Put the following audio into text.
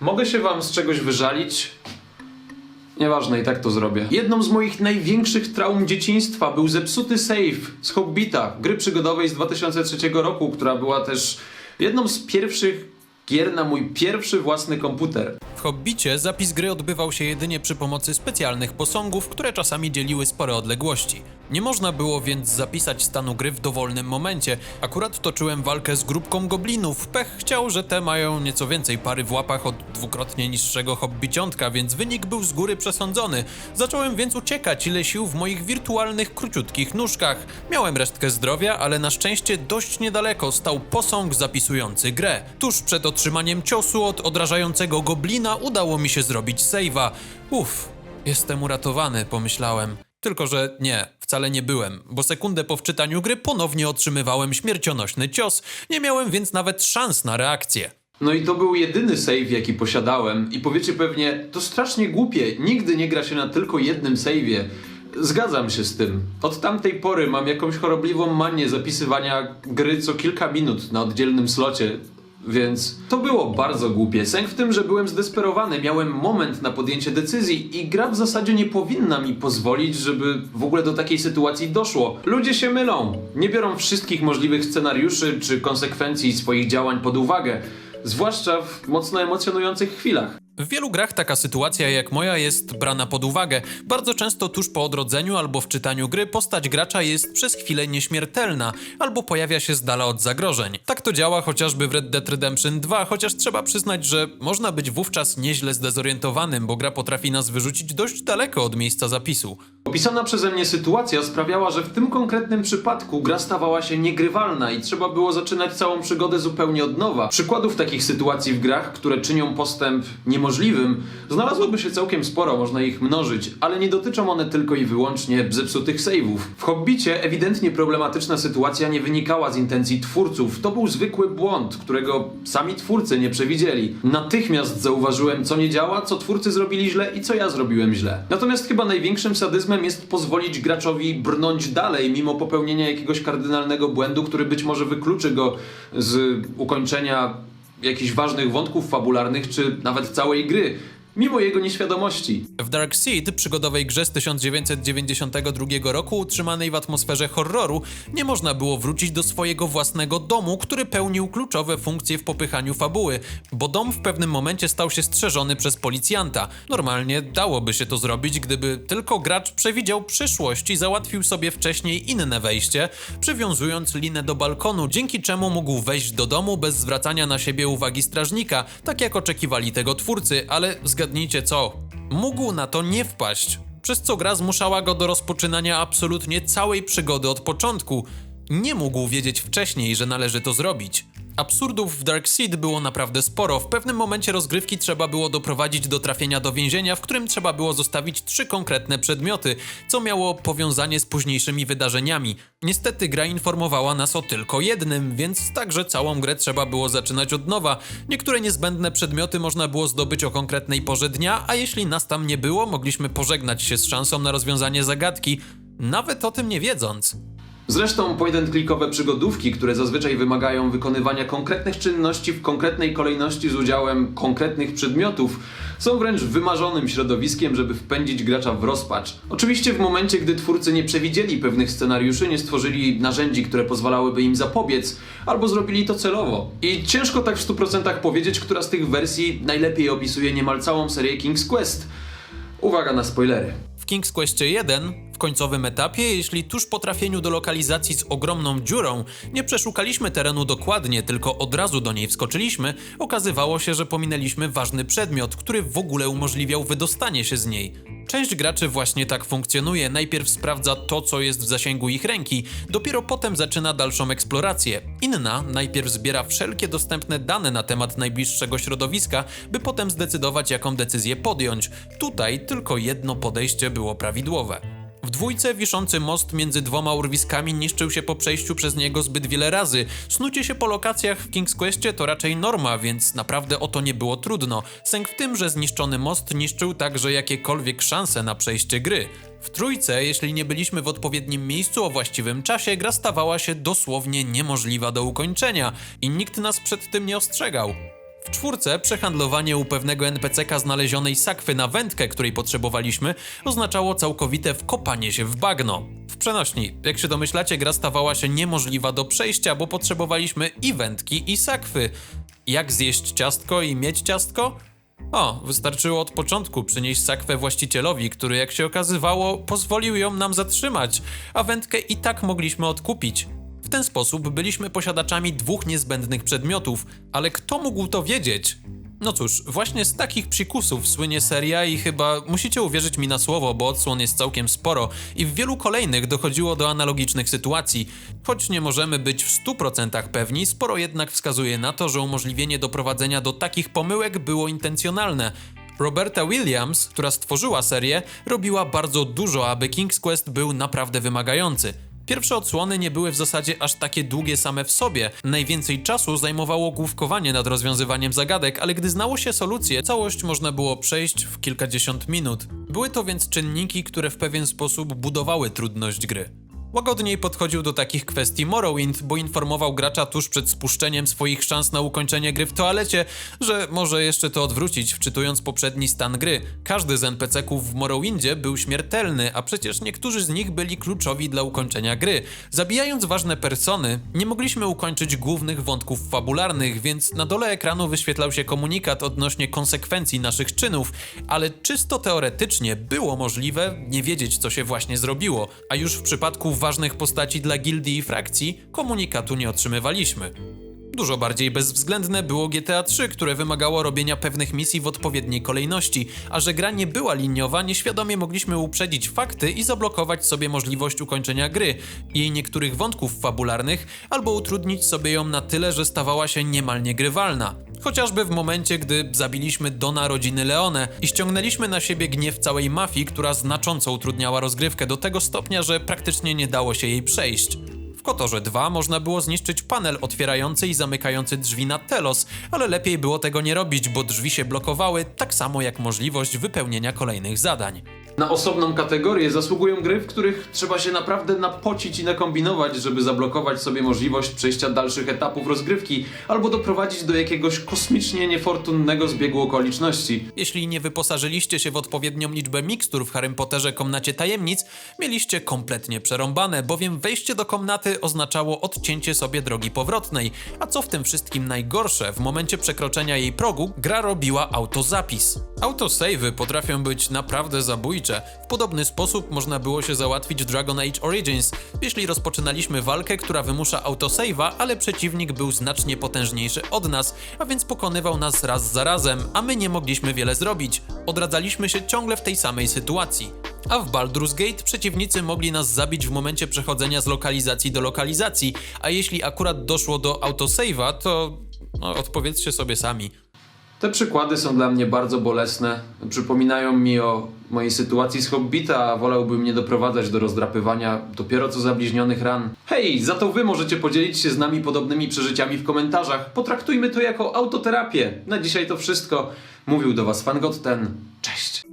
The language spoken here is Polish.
Mogę się wam z czegoś wyżalić? Nieważne, i tak to zrobię. Jedną z moich największych traum dzieciństwa był zepsuty save z Hobbita, gry przygodowej z 2003 roku, która była też jedną z pierwszych gier na mój pierwszy własny komputer. Hobbicie zapis gry odbywał się jedynie przy pomocy specjalnych posągów, które czasami dzieliły spore odległości. Nie można było więc zapisać stanu gry w dowolnym momencie. Akurat toczyłem walkę z grupką goblinów. Pech chciał, że te mają nieco więcej pary w łapach od dwukrotnie niższego hobbiciątka, więc wynik był z góry przesądzony. Zacząłem więc uciekać, ile sił w moich wirtualnych, króciutkich nóżkach. Miałem resztkę zdrowia, ale na szczęście dość niedaleko stał posąg zapisujący grę. Tuż przed otrzymaniem ciosu od odrażającego goblina udało mi się zrobić save'a. Uff, jestem uratowany, pomyślałem. Tylko, że nie, wcale nie byłem, bo sekundę po wczytaniu gry ponownie otrzymywałem śmiercionośny cios, nie miałem więc nawet szans na reakcję. No i to był jedyny save, jaki posiadałem. I powiecie pewnie, to strasznie głupie, nigdy nie gra się na tylko jednym save'ie. Zgadzam się z tym. Od tamtej pory mam jakąś chorobliwą manię zapisywania gry co kilka minut na oddzielnym slocie. Więc to było bardzo głupie. Sęk w tym, że byłem zdesperowany, miałem moment na podjęcie decyzji i gra w zasadzie nie powinna mi pozwolić, żeby w ogóle do takiej sytuacji doszło. Ludzie się mylą. Nie biorą wszystkich możliwych scenariuszy czy konsekwencji swoich działań pod uwagę. Zwłaszcza w mocno emocjonujących chwilach. W wielu grach taka sytuacja jak moja jest brana pod uwagę. Bardzo często tuż po odrodzeniu albo w czytaniu gry postać gracza jest przez chwilę nieśmiertelna albo pojawia się z dala od zagrożeń. Tak to działa chociażby w Red Dead Redemption 2, chociaż trzeba przyznać, że można być wówczas nieźle zdezorientowanym, bo gra potrafi nas wyrzucić dość daleko od miejsca zapisu. Opisana przeze mnie sytuacja sprawiała, że w tym konkretnym przypadku gra stawała się niegrywalna i trzeba było zaczynać całą przygodę zupełnie od nowa. Przykładów takich sytuacji w grach, które czynią postęp niemożliwym, znalazłoby się całkiem sporo, można ich mnożyć, ale nie dotyczą one tylko i wyłącznie zepsutych save'ów. W Hobbicie ewidentnie problematyczna sytuacja nie wynikała z intencji twórców. To był zwykły błąd, którego sami twórcy nie przewidzieli. Natychmiast zauważyłem, co nie działa, co twórcy zrobili źle i co ja zrobiłem źle. Natomiast chyba największym sadyzmem jest pozwolić graczowi brnąć dalej, mimo popełnienia jakiegoś kardynalnego błędu, który być może wykluczy go z ukończenia jakichś ważnych wątków fabularnych, czy nawet całej gry, mimo jego nieświadomości. W Dark Seed, przygodowej grze z 1992 roku, utrzymanej w atmosferze horroru, nie można było wrócić do swojego własnego domu, który pełnił kluczowe funkcje w popychaniu fabuły, bo dom w pewnym momencie stał się strzeżony przez policjanta. Normalnie dałoby się to zrobić, gdyby tylko gracz przewidział przyszłość i załatwił sobie wcześniej inne wejście, przywiązując linę do balkonu, dzięki czemu mógł wejść do domu bez zwracania na siebie uwagi strażnika, tak jak oczekiwali tego twórcy, ale zgadnijcie co? Mógł na to nie wpaść, przez co gra zmuszała go do rozpoczynania absolutnie całej przygody od początku. Nie mógł wiedzieć wcześniej, że należy to zrobić. Absurdów w Dark Seed było naprawdę sporo. W pewnym momencie rozgrywki trzeba było doprowadzić do trafienia do więzienia, w którym trzeba było zostawić trzy konkretne przedmioty, co miało powiązanie z późniejszymi wydarzeniami. Niestety gra informowała nas o tylko jednym, więc także całą grę trzeba było zaczynać od nowa. Niektóre niezbędne przedmioty można było zdobyć o konkretnej porze dnia, a jeśli nas tam nie było, mogliśmy pożegnać się z szansą na rozwiązanie zagadki, nawet o tym nie wiedząc. Zresztą point-and-clickowe przygodówki, które zazwyczaj wymagają wykonywania konkretnych czynności w konkretnej kolejności z udziałem konkretnych przedmiotów, są wręcz wymarzonym środowiskiem, żeby wpędzić gracza w rozpacz. Oczywiście w momencie, gdy twórcy nie przewidzieli pewnych scenariuszy, nie stworzyli narzędzi, które pozwalałyby im zapobiec, albo zrobili to celowo. I ciężko tak w 100% powiedzieć, która z tych wersji najlepiej opisuje niemal całą serię King's Quest. Uwaga na spoilery. W King's Questie 1, w końcowym etapie, jeśli tuż po trafieniu do lokalizacji z ogromną dziurą nie przeszukaliśmy terenu dokładnie, tylko od razu do niej wskoczyliśmy, okazywało się, że pominęliśmy ważny przedmiot, który w ogóle umożliwiał wydostanie się z niej. Część graczy właśnie tak funkcjonuje. Najpierw sprawdza to, co jest w zasięgu ich ręki, dopiero potem zaczyna dalszą eksplorację. Inna najpierw zbiera wszelkie dostępne dane na temat najbliższego środowiska, by potem zdecydować, jaką decyzję podjąć. Tutaj tylko jedno podejście było prawidłowe. W dwójce wiszący most między dwoma urwiskami niszczył się po przejściu przez niego zbyt wiele razy. Snucie się po lokacjach w King's Questie to raczej norma, więc naprawdę o to nie było trudno. Sęk w tym, że zniszczony most niszczył także jakiekolwiek szanse na przejście gry. W trójce, jeśli nie byliśmy w odpowiednim miejscu o właściwym czasie, gra stawała się dosłownie niemożliwa do ukończenia i nikt nas przed tym nie ostrzegał. W czwórce przehandlowanie u pewnego NPC-ka znalezionej sakwy na wędkę, której potrzebowaliśmy, oznaczało całkowite wkopanie się w bagno. W przenośni, jak się domyślacie, gra stawała się niemożliwa do przejścia, bo potrzebowaliśmy i wędki, i sakwy. Jak zjeść ciastko i mieć ciastko? O, wystarczyło od początku przynieść sakwę właścicielowi, który, jak się okazywało, pozwolił ją nam zatrzymać, a wędkę i tak mogliśmy odkupić. Ten sposób byliśmy posiadaczami dwóch niezbędnych przedmiotów, ale kto mógł to wiedzieć? No cóż, właśnie z takich psikusów słynie seria i chyba musicie uwierzyć mi na słowo, bo odsłon jest całkiem sporo i w wielu kolejnych dochodziło do analogicznych sytuacji. Choć nie możemy być w 100% pewni, sporo jednak wskazuje na to, że umożliwienie doprowadzenia do takich pomyłek było intencjonalne. Roberta Williams, która stworzyła serię, robiła bardzo dużo, aby King's Quest był naprawdę wymagający. Pierwsze odsłony nie były w zasadzie aż takie długie same w sobie. Najwięcej czasu zajmowało główkowanie nad rozwiązywaniem zagadek, ale gdy znało się solucję, całość można było przejść w kilkadziesiąt minut. Były to więc czynniki, które w pewien sposób budowały trudność gry. Łagodniej podchodził do takich kwestii Morrowind, bo informował gracza tuż przed spuszczeniem swoich szans na ukończenie gry w toalecie, że może jeszcze to odwrócić, wczytując poprzedni stan gry. Każdy z NPC-ków w Morrowindzie był śmiertelny, a przecież niektórzy z nich byli kluczowi dla ukończenia gry. Zabijając ważne persony, nie mogliśmy ukończyć głównych wątków fabularnych, więc na dole ekranu wyświetlał się komunikat odnośnie konsekwencji naszych czynów, ale czysto teoretycznie było możliwe nie wiedzieć, co się właśnie zrobiło, a już w przypadku ważnych postaci dla gildii i frakcji komunikatu nie otrzymywaliśmy. Dużo bardziej bezwzględne było GTA 3, które wymagało robienia pewnych misji w odpowiedniej kolejności, a że gra nie była liniowa, nieświadomie mogliśmy uprzedzić fakty i zablokować sobie możliwość ukończenia gry, jej niektórych wątków fabularnych, albo utrudnić sobie ją na tyle, że stawała się niemal niegrywalna. Chociażby w momencie, gdy zabiliśmy Dona rodziny Leone i ściągnęliśmy na siebie gniew całej mafii, która znacząco utrudniała rozgrywkę do tego stopnia, że praktycznie nie dało się jej przejść. W Kotorze 2 można było zniszczyć panel otwierający i zamykający drzwi na Telos, ale lepiej było tego nie robić, bo drzwi się blokowały, tak samo jak możliwość wypełnienia kolejnych zadań. Na osobną kategorię zasługują gry, w których trzeba się naprawdę napocić i nakombinować, żeby zablokować sobie możliwość przejścia dalszych etapów rozgrywki albo doprowadzić do jakiegoś kosmicznie niefortunnego zbiegu okoliczności. Jeśli nie wyposażyliście się w odpowiednią liczbę mikstur w Harrym Potterze Komnacie Tajemnic, mieliście kompletnie przerąbane, bowiem wejście do komnaty oznaczało odcięcie sobie drogi powrotnej. A co w tym wszystkim najgorsze, w momencie przekroczenia jej progu gra robiła autozapis. Autosave'y potrafią być naprawdę zabójcze. W podobny sposób można było się załatwić w Dragon Age Origins, jeśli rozpoczynaliśmy walkę, która wymusza autosave'a, ale przeciwnik był znacznie potężniejszy od nas, a więc pokonywał nas raz za razem, a my nie mogliśmy wiele zrobić. Odradzaliśmy się ciągle w tej samej sytuacji. A w Baldur's Gate przeciwnicy mogli nas zabić w momencie przechodzenia z lokalizacji do lokalizacji, a jeśli akurat doszło do autosave'a, to no, odpowiedzcie sobie sami. Te przykłady są dla mnie bardzo bolesne. Przypominają mi o mojej sytuacji z Hobbita, a wolałbym nie doprowadzać do rozdrapywania dopiero co zabliźnionych ran. Hej, za to wy możecie podzielić się z nami podobnymi przeżyciami w komentarzach. Potraktujmy to jako autoterapię. Na dzisiaj to wszystko. Mówił do was Fangot ten. Cześć.